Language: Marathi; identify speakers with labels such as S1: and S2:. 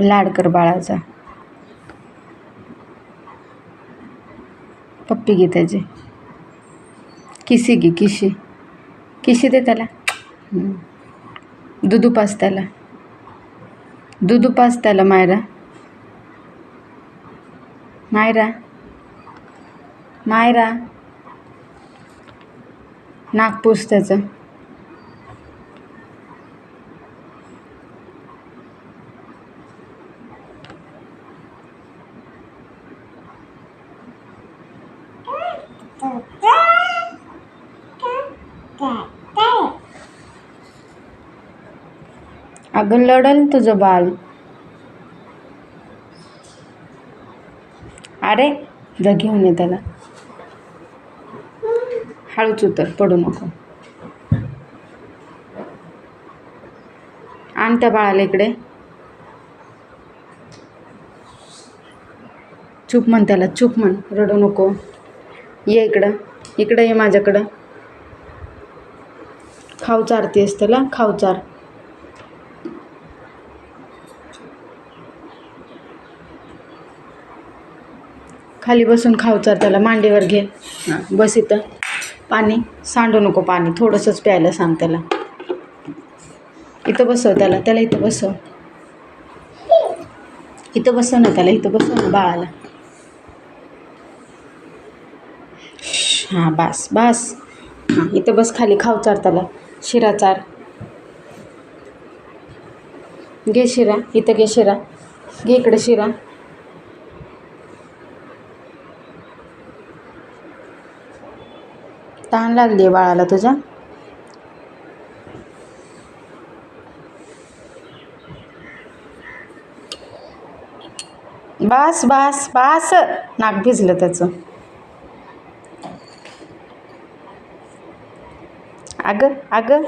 S1: लाडकर बाळाचा. पप्पी घे त्याची. किसी घे किशी किशी दे त्याला. हम्म. त्याला. दुधू त्याला मायरा. मायरा. मायरा. नागपूस त्याचं. अगं लढल तुझं बाल. अरे ज घेऊन ये त्याला. हळूच उतर पडू नको. आण त्या बाळाला इकडे. चूप म्हण त्याला चूप म्हण रडू नको. ये इकडं. इकडं ये माझ्याकडं. खाऊ चारतेस त्याला. खाऊ चार. खाली बसून खाऊ चार त्याला. मांडीवर घे. हां. बस इथं. पाणी. सांडू नको पाणी. थोडंसंच प्यायला सांग त्याला. इथं बसव त्याला. त्याला इथं बसव. इथं बसव ना त्याला. इथं बसव ना बाळाला. हां बस बस. हां इथं बस खाली खाऊ चार त्याला. शिरा चार. घे शिरा इथं घे शिरा. घे इकडे शिरा. ताण लागली आहे बाळाला तुझ्या बास बास बास. नाक भिजलं त्याचं. अगं अगं.